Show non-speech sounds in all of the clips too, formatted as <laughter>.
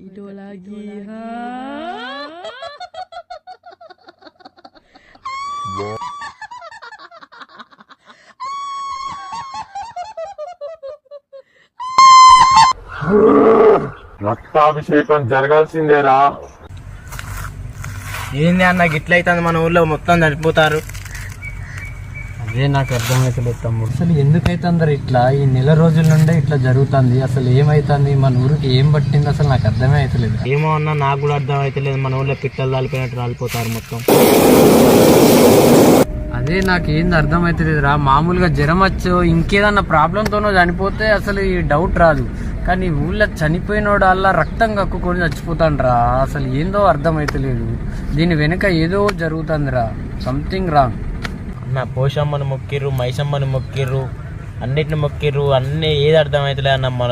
Tidur lagi ha. రక్తాభిషేకం జరగాల్సిందేరా. ఏంది అన్న గిట్ల అవుతుంది మన ఊర్లో మొత్తం చనిపోతారు. అదే నాకు అర్థమవుతలేదు తమ్ముడు. అసలు ఎందుకైతే అందరు ఇట్లా ఈ నెల రోజుల నుండే ఇట్లా జరుగుతుంది? అసలు ఏమైతుంది? మన ఊరికి ఏం పట్టింది? అసలు నాకు అర్థమే అవుతలేదు ఏమో అన్న నాకు కూడా అర్థం అయితే లేదు మన ఊర్లో పిట్టలు రాలిపోయినట్టు రాలిపోతారు మొత్తం. అదే నాకు ఏంది అర్థం అవుతలేదు రా. మామూలుగా జ్వరం వచ్చో ఇంకేదన్నా ప్రాబ్లంతోనో చనిపోతే అసలు ఈ డౌట్ రాదు. కానీ ఊళ్ళో చనిపోయినోడు అలా రక్తం కక్కుకొని చచ్చిపోతాండ్రా అసలు ఏందో అర్థం అవుతలేదు దీని వెనుక ఏదో జరుగుతుందిరా సంథింగ్ రాంగ్ అన్న పోషమ్మని మొక్కిర్రు మైసమ్మని మొక్కిర్రు అన్నిటిని మొక్కిర్రు అన్ని ఏది అర్థం అవుతలే అన్న మన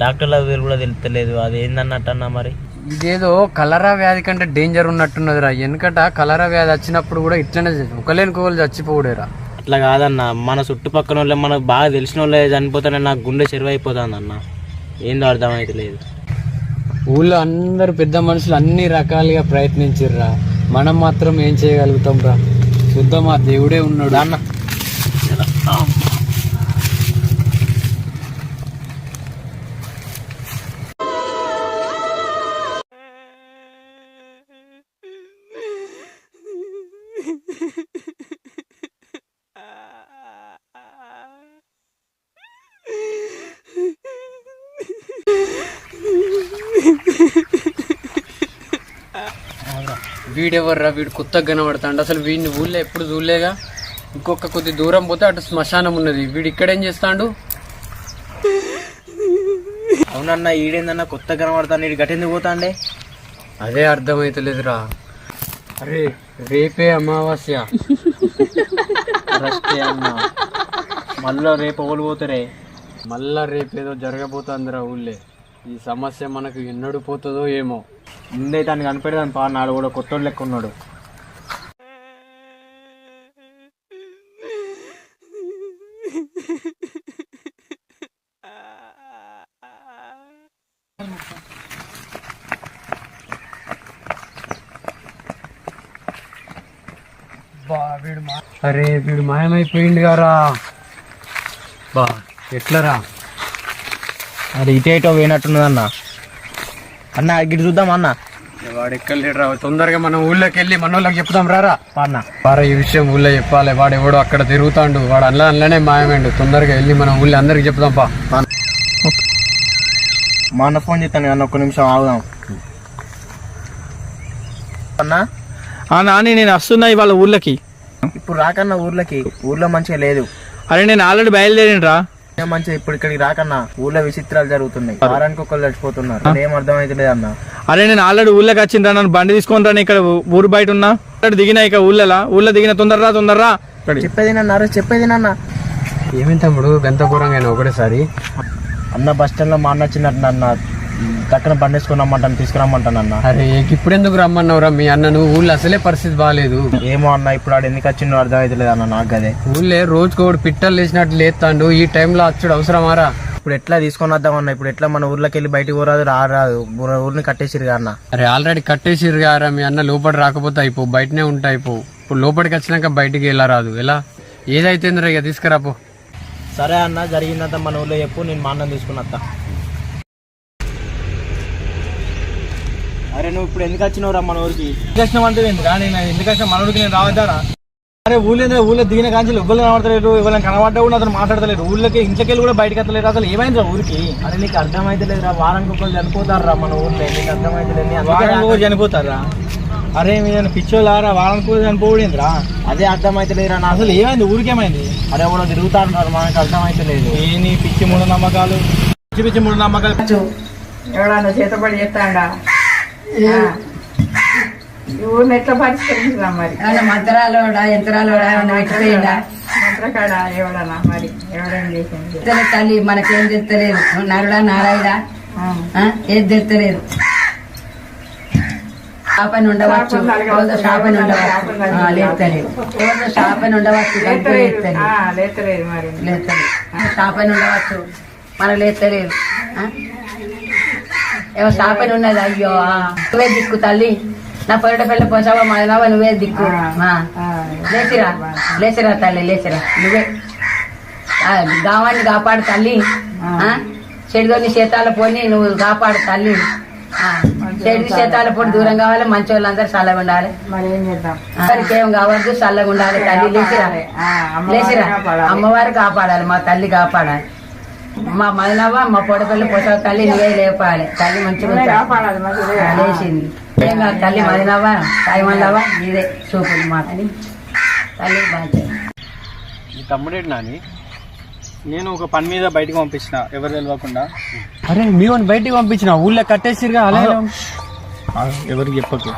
డాక్టర్ల పేరు కూడా తెలుస్తలేదు అది ఏందన్నట్టు అన్న మరి? ఇదేదో కలరా వ్యాధి కంటే డేంజర్ ఉన్నట్టున్నదిరా. వెనకట కలరా వ్యాధి వచ్చినప్పుడు కూడా ఇట్లనే ఒకలేనుకోవాలి చచ్చిపోవుడేరా. అట్లా కాదన్న మన చుట్టుపక్కల వాళ్ళే మనకు బాగా తెలిసిన వాళ్ళే చనిపోతారని నాకు గుండె చెరువైపోతుంది అన్న ఏందో అర్థం అవుతలేదు ఊళ్ళో అందరు పెద్ద మనుషులు అన్ని రకాలుగా ప్రయత్నించిర్రా. మనం మాత్రం ఏం చేయగలుగుతాం రా చూద్దాం ఆ దేవుడే ఉన్నాడు. అన్న వీడెవర్రా? వీడు కొత్తగా కనబడతాడు. అసలు వీడిని ఊళ్ళో ఎప్పుడు చూడలేగా? ఇంకొక కొద్ది దూరం పోతే అటు శ్మశానం ఉన్నది. వీడు ఇక్కడేం చేస్తాడు? అవునన్న ఈడేందన్న కొత్త కనబడతాను ఇటు గట్టెందుకు పోతాండే? అదే అర్థమైతలేదురా. అరే రేపే అమావాస్య. అన్న. మళ్ళీ రేపు ఒకరు పోతారే? మళ్ళా రేపేదో జరగబోతుందిరా ఊళ్ళే. ఈ సమస్య మనకు ఎన్నడు పోతుందో ఏమో. ముందే తను కనిపెడదాను పా నాడు కూడా కొత్తోడు లెక్క ఉన్నాడు. అరే వీడు మాయమైపోయింది గారా బా ఎట్లరా? అది ఇటు ఇటో పోయినట్టున్నదన్న. అన్న గిట్ చూద్దాం అన్న. వాడు ఎక్కలేడురా తొందరగా మనం ఊళ్ళోకి వెళ్ళి మన వాళ్ళకి చెప్తాం రారా అన్న. వారా ఈ విషయం ఊళ్ళో చెప్పాలి వాడు ఎవడో అక్కడ తిరుగుతాండు వాడు అందులో అందులోనే మాయమైండు. తొందరగా వెళ్ళి మనం ఊళ్ళో అందరికి చెప్దాం పా. మా అన్న ఫోన్ చేస్తాను అన్న ఒక్క నిమిషం ఆగుదాం. అన్న? నాని నేను వస్తున్నా ఇవాళ ఊర్లకి ఇప్పుడు రాకన్నా ఊర్లోకి ఊర్లో మంచిగా లేదు. అరే నేను ఆల్రెడీ బయలుదేరినరా మంచిగా ఇప్పుడు ఇక్కడికి రాకన్నా ఊర్లో విచిత్రాలు జరుగుతున్నాయి. వారానికి ఒకళ్ళు చచ్చిపోతున్నారు. ఏం అర్థం అవుతలేదు అన్న. అరే నేను ఆల్రెడీ ఊర్లోకి వచ్చిండ్రా నన్ను బండి తీసుకొని రా ఇక్కడ ఊరు బయట ఉన్నా. ఇక్కడ దిగిన ఇక ఊళ్ళలా? ఊళ్ళో దిగిన తొందరరా తొందరరా. చెప్పేది నన్నారు చెప్పేది నాన్న. ఏమి తమ్ముడు? ఎంత ఘోరంగా ఒకటేసారి? అన్న బస్ స్టాండ్లో మా అన్న వచ్చినట్టు అన్న దక్కన బండి వేసుకుని రమ్మంటాను తీసుకురమ్మంటాను అన్న. అరే ఇప్పుడు ఎందుకు రమ్మన్నావురా? మీ అన్నను ఊళ్ళో అసలే పరిస్థితి బాగాలేదు ఏమో అన్న ఇప్పుడు ఆడు ఎందుకు వచ్చిండో అర్థం అవుతలేదు అన్న నాకు అదే. ఊళ్ళే రోజుకి ఒకటి పిట్టలు లేచినట్టు లేస్తాండు ఈ టైంలో అచ్చుడు అవసరమారా? ఇప్పుడు ఎట్లా తీసుకొని వద్దాం అన్న ఇప్పుడు ఎట్లా మన ఊర్లోకి వెళ్ళి బయటికి పోరాదు రారాదు. ఊర- ఊరిని కట్టేసిరు అన్న. అరే ఆల్రెడీ కట్టేసిర్రు గారా మీ అన్న లోపల రాకపోతే అయిపో బయటనే ఉంటా అయిపో. ఇప్పుడు లోపలికి వచ్చినాక బయటికి వెళ్ళరాదు. ఎలా? ఏదైతే ఇక? తీసుకురాపో. సరే అన్న జరిగిందంతా మన ఊర్లో చెప్పు నేను మా అన్నం తీసుకుని అరే నువ్వు ఇప్పుడు ఎందుకు వచ్చినావు రా మన ఊరికి కృష్ణం అంటే ఎందుకు? నేను ఎందుకు వచ్చిన మనోడికి నేను రావద్దారా? అరే ఊళ్ళో ఊళ్ళో దిగిన కాంచెలు ఎవ్వరు కనబడతలేరు ఎవరైనా కనబడ్డా కూడా అతను మాట్లాడతలేరు. ఊళ్ళకి ఇంట్లోకి వెళ్ళి కూడా బయటకు వస్తలేరు అసలు ఏమైంది ఊరికి? అరే నీకు అర్థమైతలేదు రా వారానికి ఒకళ్ళు చనిపోతారు రా మన ఊర్లో. నీకు అర్థమైతలేదు. నీ అందుకే వారానికి కూడా చనిపోతారా అరే మీరు పిచ్చోళ్ళారా? వారానికి కూడా చనిపోయిందిరా అదే అర్థమైతలేదు రా నాకు. అసలు ఏమైంది? ఊరికేమైంది? అరే ఎవడో తిరుగుతారు రా, మనకు అర్థమైతలేదు. ఏ నీ పిచ్చి మూఢ నమ్మకాలు పిచ్చి పిచ్చి మూఢ నమ్మకాలు ఎవడన్నా చేతబడి చేస్తాడా? ఊరిని ఎట్లా మరి? మంత్రాలోడా యంత్రాలోడా ఏమన్నా పెట్టిపోయిందా మంత్రకాడ ఎవడన్నా మరి? చేసింది? తల్లి మనకేం తెత్తలేదు నరుడా నారాయణ? ఆ. ఏది తెత్తలేదు శాపని ఉండవచ్చు. శాపని ఉండవచ్చు. ఆ, లేస్తలేదు. రోజు శాపని ఉండవచ్చు గంటలు లేతలేదు లేస్తలేదు. ఆ, లేతలేదు మరి. లేస్తలేదు. శాపని ఉండవచ్చు. లేస్తలేదు. ఆ? ఏమో షాపని ఉన్నది. అయ్యో. నువ్వే దిక్కు తల్లి. నా పొరట పిల్ల పోసావా మాదినావా నువ్వే దిక్కు. లేచిరా లేచిరా తల్లి లేచిరా. నువ్వే. గావాన్ని కాపాడు తల్లి. ఆ? చెడుగొని శీతాల పోని నువ్వు కాపాడు తల్లి. చెడు శీతాల పొడి దూరం కావాలి మంచి వాళ్ళందరూ చల్లగా ఉండాలి. ఏం చేద్దాం? అందరికి ఏం కావద్దు చల్లగా ఉండాలి తల్లి. లేచిరా. లేచిరా. అమ్మవారు కాపాడాలి మా తల్లి కాపాడాలి. మా మదినవ్వ మా పొడపల్లి పోసావు తల్లి నువ్వే లేపాలి. తల్లి మంచిగా లేచింది. ఏం కాదు తల్లి మదినవ్వ సాయి మల్లవ్వ ఇదే చూపులు మా తల్లి తల్లి బాధ్యత. ఈ తమ్ముడేటి నాని? నేను ఒక పని మీద బయటకు పంపించిన ఎవరు తెలియకుండా అరే మీ వాడిని బయటికి పంపించిన? ఊళ్ళో కట్టేసిరుగా అలాగే ఆ, ఎవరికి చెప్పకు.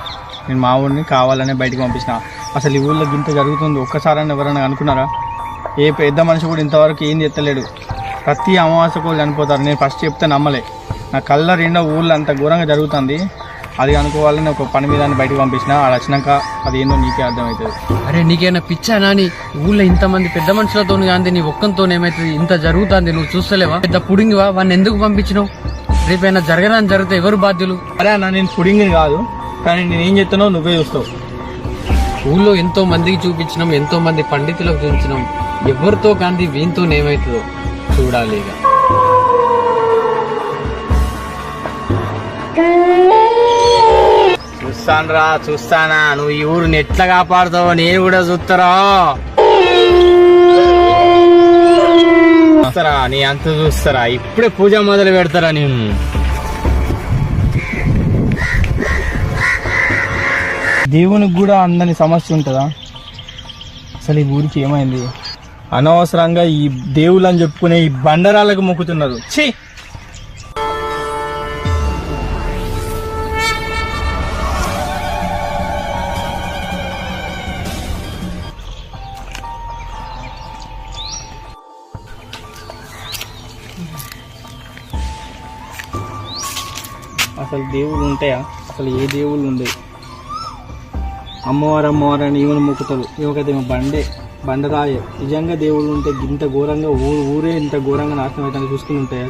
నేను మా ఊరిని కావాలనే బయటకు పంపించిన. అసలు ఈ ఊళ్ళో గింత జరుగుతుంది? ఒక్కసారని ఎవరైనా అనుకున్నారా? ఏ పెద్ద మనిషి కూడా ఇంతవరకు ఏం చెత్తలేడు ప్రతి అమావాస్యకు చనిపోతారు. నేను ఫస్ట్ చెప్తే నమ్మలే. నా కళ్ళ రెండో ఊళ్ళో అంత ఘోరంగా జరుగుతుంది. అది అనుకోవాలని ఒక పని మీద బయటకు పంపించిన. అది వచ్చినాక అది ఏందో నీకే అర్థమవుతుంది. అరే నీకేమైనా పిచ్చా నాని? ఊళ్ళో ఇంతమంది పెద్ద మనుషులతో కానీ నీ ఒక్కంతో ఏమైతుంది? ఇంత జరుగుతుంది నువ్వు చూస్తలేవా? పెద్ద పుడింగివా వాడిని ఎందుకు పంపించినావు? రేపైనా జరగడానికి జరిగితే ఎవరు బాధ్యులు? అరే అన్న నేను పుడింగిని కాదు కానీ నేను ఏం చెప్తానో నువ్వే చూస్తావు. ఊళ్ళో ఎంతో మందికి చూపించినాం ఎంతో మంది పండితులకు చూపించినాం. ఎవరితో కానీ వీంతో ఏమవుతుందో చూడాలి ఇక. చూస్తానరా చూస్తానా నువ్వు ఈ ఊరిని ఎట్లా కాపాడుతావో నేను కూడా చూస్తారా చూస్తారా? నీ అంత చూస్తారా? ఇప్పుడే పూజ మొదలు పెడతారా నేను? దేవునికి కూడా అందని సమస్య ఉంటుందా? అసలు ఈ ఊరికి ఏమైంది? అనవసరంగా ఈ దేవుళ్ళు అని చెప్పుకునే ఈ బండరాలకు మొక్కుతున్నారు. ఛీ! అసలు దేవుళ్ళు ఉంటాయా? అసలు ఏ దేవుళ్ళు ఉండే అమ్మవారు అమ్మవారు అని ఈవెన మొక్కుతారు. ఇవకైతే బండే. బండరాయే. నిజంగా దేవుడు ఉంటే ఇంత ఘోరంగా ఊరు ఊరే ఇంత ఘోరంగా నాశనం అవుతాను చూసుకుని ఉంటాయా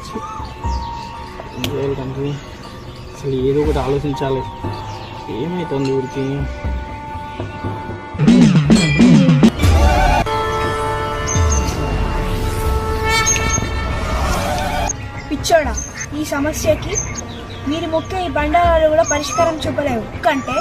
తండ్రి అసలు ఏదో ఒకటి ఆలోచించాలి. ఏమవుతుంది ఊరికి? పిచ్చోడా ఈ సమస్యకి మీరు మొక్కే ఈ బండారాలు కూడా పరిష్కారం చూపలేవు. ఎందుకంటే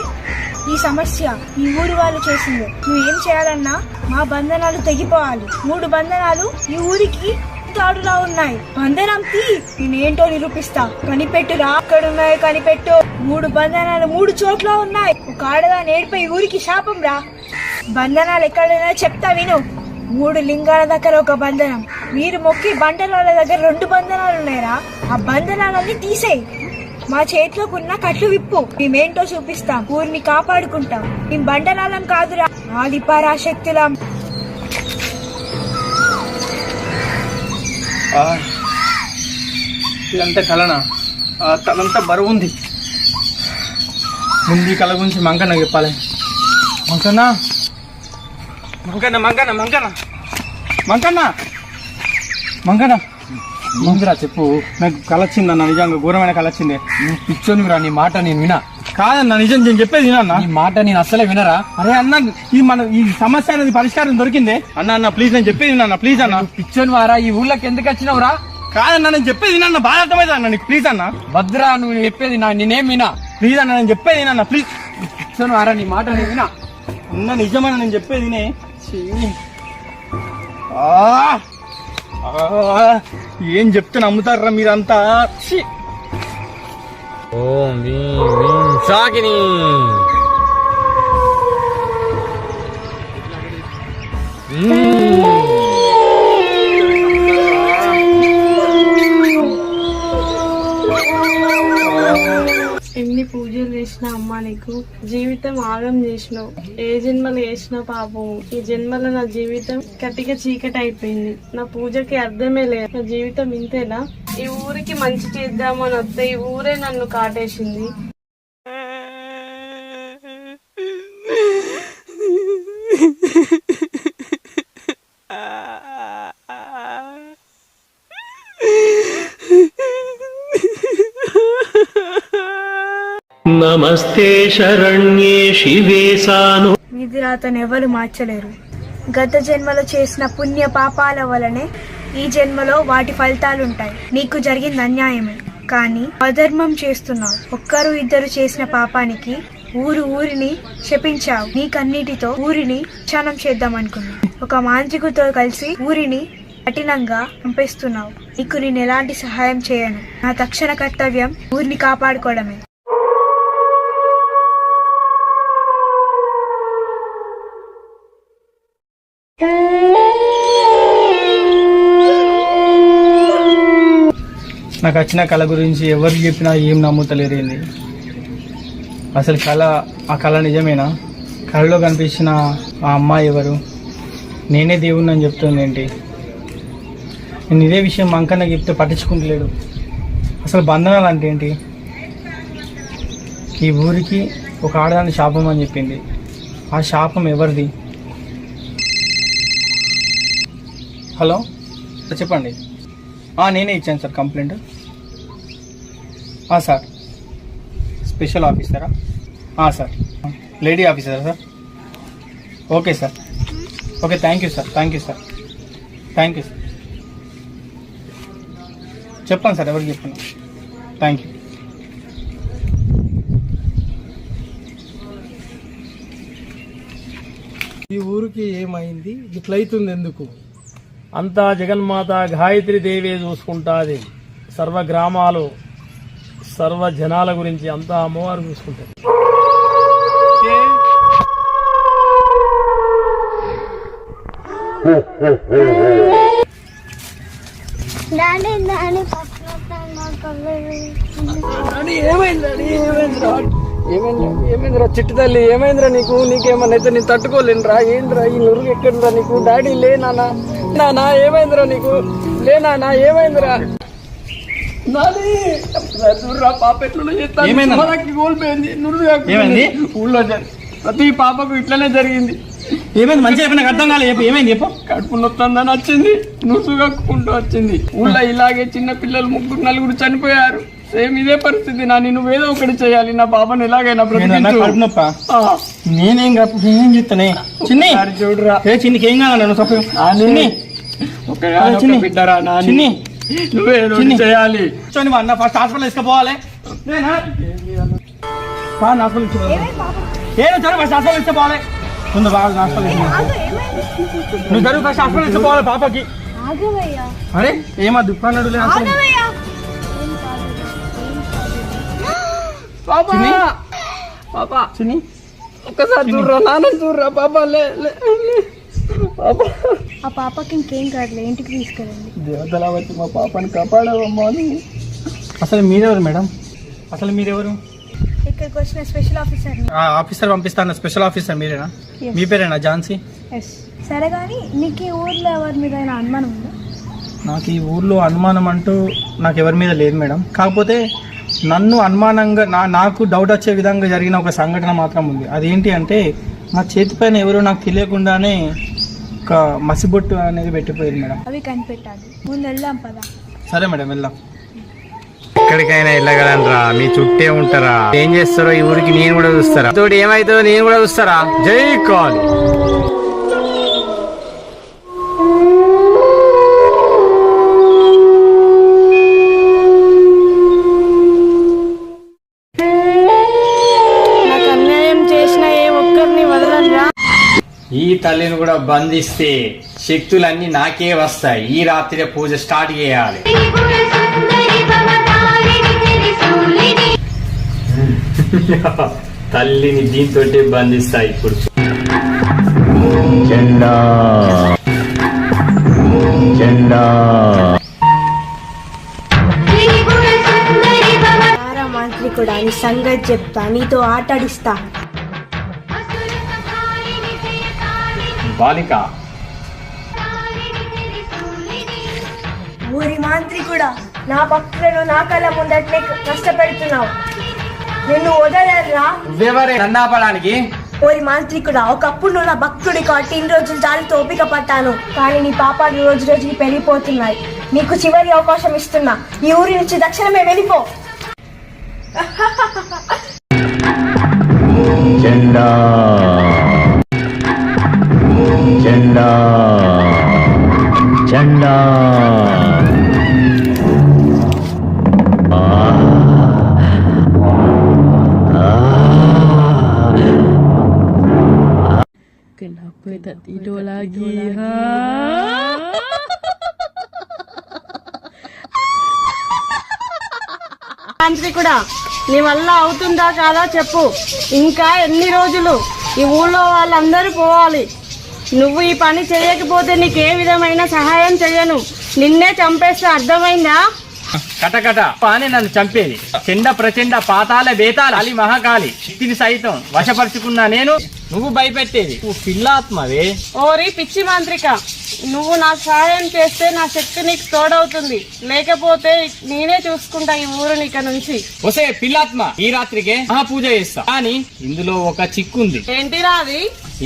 ఈ సమస్య ఈ ఊరి వాళ్ళు చేసింది. నువ్వు ఏం చేయాలన్నా మా బంధనాలు తెగిపోవాలి. మూడు బంధనాలు ఈ ఊరికి తాడులా ఉన్నాయి. బంధనం తీ నేనేంటో నిరూపిస్తా. కనిపెట్టురా అక్కడ ఉన్నాయి కనిపెట్టు. మూడు బంధనాలు మూడు చోట్ల ఉన్నాయి. ఒక ఆడగా నేర్పే ఈ ఊరికి శాపం రా. బంధనాలు ఎక్కడైనా చెప్తా విను. మూడు లింగాల దగ్గర ఒక బంధనం. మీరు మొక్కి బండలాల దగ్గర రెండు బంధనాలు ఉన్నాయరా? ఆ బంధనాలన్నీ తీసేయి. మా చేతిలోకి ఉన్న కట్లు విప్పు. మేమేంటో చూపిస్తాం. ఊరిని కాపాడుకుంటాం. మేము బండలాలం కాదురా. ఆది పరాశక్తులం ఆ, ఇదంతా కలనా? ఆ, తలంతా బరువు ఉంది ముందు ఈ కళ గురించి మంకన్న చెప్పాలి. మంకన్న మంకన్న మంకన్న మంకన్న మంకన్న మంకన్న ముందురా చెప్పు. నాకు కళ వచ్చిందన్న నిజంగా ఘోరమైన నువ్వు పిచ్చోని రా నీ మాట నేను వినా. కాదన్న నిజం నేను చెప్పేది వినన్నా నీ మాట నేను అస్సలే వినరా? అరే అన్న ఈ మన ఈ సమస్య అనేది పరిష్కారం దొరికింది. అన్న అన్న ప్లీజ్ నేను చెప్పేది వినన్నా ప్లీజ్ అన్న. పిచ్చోని వారా ఈ ఊళ్ళకి ఎందుకు వచ్చినావురా కాదన్న నేను చెప్పేది వినన్నా బాగా అర్థమైంది అన్న నీకు ప్లీజ్ అన్న. భద్రా నువ్వు చెప్పేది నా నేనేం వినా? ప్లీజ్ అన్న నేను చెప్పేది వినన్నా ప్లీజ్ పిచ్చోని వారా నీ మాట నేను వినా? అన్న నిజమని నేను చెప్పేది వినే. ఆ! ఏం చెప్తే నమ్ముతారా మీరంతా? ఛీ. ఓం భీం ఎన్ని పూజలు చేసినా అమ్మా నీకు? జీవితం ఆగం చేసినావు. ఏ జన్మలు చేసినా పాపం. ఈ జన్మలో నా జీవితం కటిక చీకటి అయిపోయింది. నా పూజకి అర్థమే లేదు. నా జీవితం ఇంతేనా? ఈ ఊరికి మంచి చేద్దామని వస్తే ఈ ఊరే నన్ను కాటేసింది. నమస్తే శరణ్యే శివే సాను. విధి రాతను ఎవరు మార్చలేరు. గత జన్మలో చేసిన పుణ్య పాపాల వలనే ఈ జన్మలో వాటి ఫలితాలుంటాయి. నీకు జరిగింది అన్యాయమే. కానీ అధర్మం చేస్తున్నావు. ఒక్కరు ఇద్దరు చేసిన పాపానికి ఊరు ఊరిని శపించావు. నీకన్నిటితో ఊరిని క్షణం చేద్దాం అనుకున్నావు ఒక మాంత్రికుతో కలిసి ఊరిని కఠినంగా పంపిస్తున్నావు నీకు నేను ఎలాంటి సహాయం చేయను. నా తక్షణ కర్తవ్యం ఊరిని కాపాడుకోవడమే. నాకు వచ్చిన కళ గురించి ఎవరు చెప్పినా ఏం నమ్ముతలేరేంది అసలు కళ ఆ కళ నిజమేనా? కళలో కనిపించిన ఆ అమ్మాయి ఎవరు? నేనే దేవుణ్ణి అని చెప్తుంది ఏంటి? నేను ఇదే విషయం మా అంకన్న చెప్తే పట్టించుకుంటలేడు. అసలు బంధనాలు అంటే ఏంటి? ఈ ఊరికి ఒక ఆడదాని శాపం అని చెప్పింది. ఆ శాపం ఎవరిది? హలో? చెప్పండి. నేనే ఇచ్చాను సార్ కంప్లైంట్. సార్. స్పెషల్ ఆఫీసరా? Sir. Lady ఆఫీసరా sir? Okay sir. Okay thank you sir. Thank you sir. Thank you sir. చెప్పండి సార్ ఎవరికి చెప్పండి? Thank you. ఈ ఊరికి ఏమైంది? ఇట్లయితుంది ఎందుకు అంతా జగన్మాత గాయత్రి దేవే చూసుకుంటాది. సర్వ గ్రామాలు సర్వ జనాల గురించి అంతా అమ్మవారు చూసుకుంటారు. ఏమైంది ఏమైందిరా చిట్టి తల్లి ఏమైందిరా నీకు? నీకేమన్నా అయితే నేను తట్టుకోలేనురా ఏందిరా ఈ నురుగు ఎక్కడిరా నీకు? డాడీ లే నాన్న. నానా ఏమైందిరా నీకు? లే నాన్న ఏమైందిరా పాప? మనకి కోల్పోయింది? ఊళ్ళో ప్రతి పాపకు ఇట్లనే జరిగింది. ఏమైంది? మంచిగా చెప్పిన అర్థం కాలేదు చెప్పు. ఏమైంది? చెప్పు. కడుపు నొత్తందని వచ్చింది. నుసు కక్కుకుంటూ వచ్చింది. ఊళ్ళో ఇలాగే చిన్న పిల్లలు ముగ్గురు నలుగురు చనిపోయారు. సేమ్ ఇదే పరిస్థితి. నా నువ్వు ఏదో ఒకటి చేయాలి. నా బాబాను ఎలాగైనా నేనేం నేనేం చెప్తానే చిన్ని! చూడురా. ఏ చిన్నికి ఏం కావాలి? నువ్వు చెప్పు నాని, చిన్ని! ఒక గాని ఒక చిన్ని. బిడ్డరా నాని. చిన్ని. నువ్వే. చేయాలి. కూర్చోండి మా అన్న ఫస్ట్ హాస్పిటల్ తీసుకుపోవాలి. నేనా? హాస్పిటల్ తీసుకుపో. ఏం జరుగు ఫస్ట్ హాస్పిటల్ తీసుకుపోవాలి. ముందు బాగా హాస్పిటల్. నువ్వు జరుగు ఫస్ట్ హాస్పిటల్ తీసుకుపోవాలి పాపకి. అరే ఏమా. ఆగవయ్యా. పాపా! చిన్ని? ఒక్కసారి చూడరా నాన్న చూడరా పాపా లే లే లే. పాపా ఆ పాపకి ఇంకేం కాదులే ఇంటికి తీసుకెళ్ళండి. దేవతలా వచ్చి మా పాపని కాపాడవమ్మా నువ్వు అసలు మీరెవరు మేడం? అసలు మీరెవరు? ఇక్కడికి వచ్చిన స్పెషల్ ఆఫీసర్. ఆ ఆఫీసర్ పంపిస్తాను. స్పెషల్ ఆఫీసర్ మీరేనా? మీ పేరేనా ఝాన్సీ? సరే కానీ నీకు ఈ ఊర్లో ఎవరి మీద అయినా అనుమానం ఉందా? నాకు ఈ ఊర్లో అనుమానం అంటూ నాకు ఎవరి మీద లేదు మేడం. కాకపోతే నన్ను అనుమానంగా నా నాకు డౌట్ వచ్చే విధంగా జరిగిన ఒక సంఘటన మాత్రం ఉంది. అదేంటి అంటే నా చేతి పైన ఎవరో నాకు తెలియకుండానే ఒక మసిబొట్టు అనేది పెట్టిపోయింది మేడం. అవి కనిపెట్టాలి. ముందు వెళ్దాం పదా. సరే మేడం వెళ్దాం. ఎక్కడికైనా వెళ్ళగలనరా? మీ చుట్టే ఉంటారా? ఏం చేస్తారో ఈ ఊరికి నేను కూడా చూస్తారా? తోటి ఏమైతుందో నేను కూడా చూస్తారా? జై కాల్ తల్లిని కూడా బంధిస్తే శక్తులన్నీ నాకే వస్తాయి. ఈ రాత్రి పూజ స్టార్ట్ చేయాలి. <laughs> తల్లిని దీంతో బంధిస్తా ఇప్పుడు. జెండా. జెండా. మాంత్రికుడా నీ సంగతి చెప్తా నీతో ఆటాడిస్తా. బాలిక. ఊరి మాంత్రికుడా నా భక్తులను నా కళ్ళ ముందట్నే కష్టపెడుతున్నావు. నిన్ను వదలరా? నువ్వెవరే? నన్నాపడానికి ఓరి మాంత్రికుడా ఒకప్పుడు నువ్వు నా భక్తుడి కాబట్టి ఇన్ని రోజులు జాలితో ఓపిక పట్టాను. కానీ నీ పాపాలు రోజు రోజుకి పెరిగిపోతున్నాయి. నీకు చివరి అవకాశం ఇస్తున్నా. ఈ ఊరి నుంచి దక్షిణమే వెళ్ళిపో. జెండా కూడా నీ వల్ల అవుతుందా కాదా చెప్పు. ఇంకా ఎన్ని రోజులు ఈ ఊళ్ళో వాళ్ళందరూ పోవాలి. నువ్వు ఈ పని చేయకపోతే నీకు ఏ విధమైన సహాయం చేయను నిన్నే చంపేస్తే అర్థమైందా? కటకట పానే నన్ను చంపేది. చెండ ప్రచండ పాతాల బేతాల అలి మహాకాళి. శక్తిని సైతం వశపరుచుకున్నా నేను. నువ్వు భయపెట్టేది. నువ్వు పిల్లాత్మవే. ఓరి పిచ్చి మాంత్రిక నువ్వు నాకు సహాయం చేస్తే నా శక్తి నీకు తోడవుతుంది. లేకపోతే నేనే చూసుకుంటా ఈ ఊరుని ఇక నుంచి. ఒసే పిల్లాత్మ ఈ రాత్రికే మహాపూజ చేస్తా. కానీ ఇందులో ఒక చిక్కుంది. ఏంటిరా అది?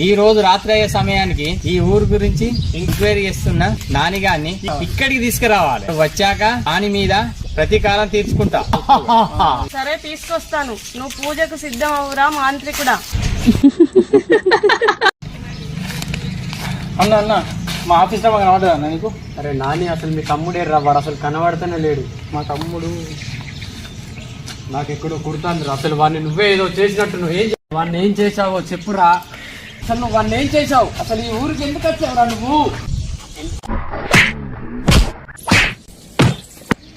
ఈ రోజు రాత్రి అయ్యే సమయానికి ఈ ఊరు గురించి ఎంక్వైరీ చేస్తున్న నాని గారిని ఇక్కడికి తీసుకురావాలి. వచ్చాక నాని మీద ప్రతీకారం తీర్చుకుంటా. సరే తీసుకొస్తాను. నువ్వు పూజకు సిద్ధం అవురా మాంత్రికుడా. అన్న అన్న మా ఆఫీస్లో కనబడదు అన్న నీకు? అరే నాని అసలు మీ తమ్ముడే రా వాడు అసలు కనబడతానే లేడు. మా తమ్ముడు నాకు ఎక్కడో కుడుతుంది అసలు వాడిని నువ్వే ఏదో చేసినట్టు నువ్వు ఏం వాడిని ఏం చేసావో చెప్పురా. అసలు నువ్వు వాడిని ఏం చేసావు అసలు ఈ ఊరికి ఎందుకు వచ్చావురా నువ్వు?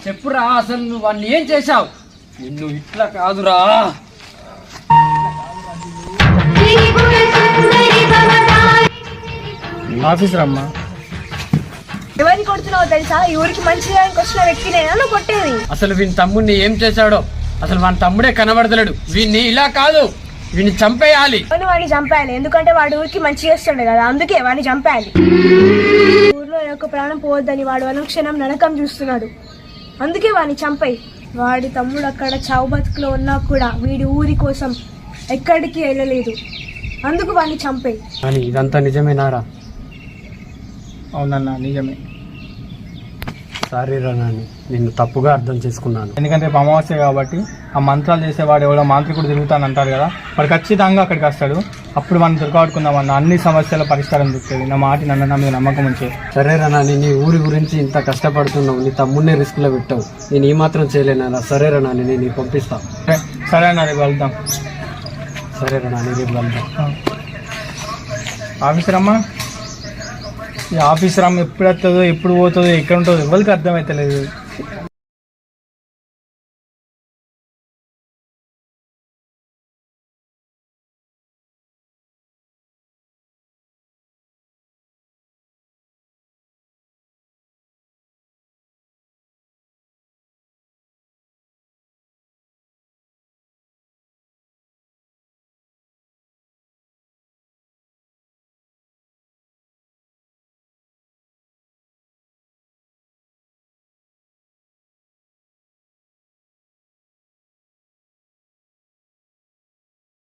చెప్పురా అసలు నువ్వు వాడిని ఏం చేసావు నిన్ను ఇట్లా కాదురా. ఆఫీస్ రమ్మా. ఎవరిని కొడుతున్నావు తెలుసా? ఈ ఊరికి మంచి చేయడానికి వచ్చిన వ్యక్తినేనా నువ్వు కొట్టేది. అసలు వీని తమ్ముడిని ఏం చేశాడో? అసలు వాని తమ్ముడే కనబడతలేడు. వీడిని ఇలా కాదు. వీడిని చంపేయాలి. అవును వాడిని చంపేయాలి ఎందుకంటే వాడు ఊరికి మంచి చేస్తుండే కదా. అందుకే వాడిని చంపేయాలి ఊర్లో ఒక ప్రాణం పోవద్దని వాడు అనుక్షణం నరకం చూస్తున్నాడు. అందుకే వాడిని చంపాయి. వాడి తమ్ముడు అక్కడ చావు బతుకులో ఉన్నా కూడా వీడి ఊరి కోసం ఎక్కడికి వెళ్ళలేదు. అందుకు వాడిని చంపాయి. కానీ ఇదంతా నిజమేనారా? అవునన్నా నిజమే. సారీ రా నాని నిన్ను తప్పుగా అర్థం చేసుకున్నాను. ఎందుకంటే రేపు అమావాస్య కాబట్టి ఆ మంత్రాలు చేసేవాడు ఎవడో మాంత్రికుడు తిరుగుతాను అంటారు కదా. వాడు ఖచ్చితంగా అక్కడికి వస్తాడు. అప్పుడు మనం దొరకబడుకుందామన్న అన్ని సమస్యల పరిష్కారం దొరుకుతుంది నా మాట నన్ను నా మీద నమ్మకం ఉంచే. సరే రా నాని నీ ఊరి గురించి ఇంత కష్టపడుతున్నావు. నీ తమ్ముడిని రిస్క్లో పెట్టావు. నేను ఈ మాత్రం చేయలేనా సరే రా నాని నేను నీకు పంపిస్తా. సరే, అన్న రేపు వెళ్దాం సరే రా నాని రేపు వెళ్దాం ఆఫీసర్ అమ్మా ఈ ఆఫీస్ రామ్ ఎప్పుడు వస్తుందో ఎప్పుడు పోతుందో ఎక్కడ ఉంటుందో ఎవరికి అర్థమవుతలేదు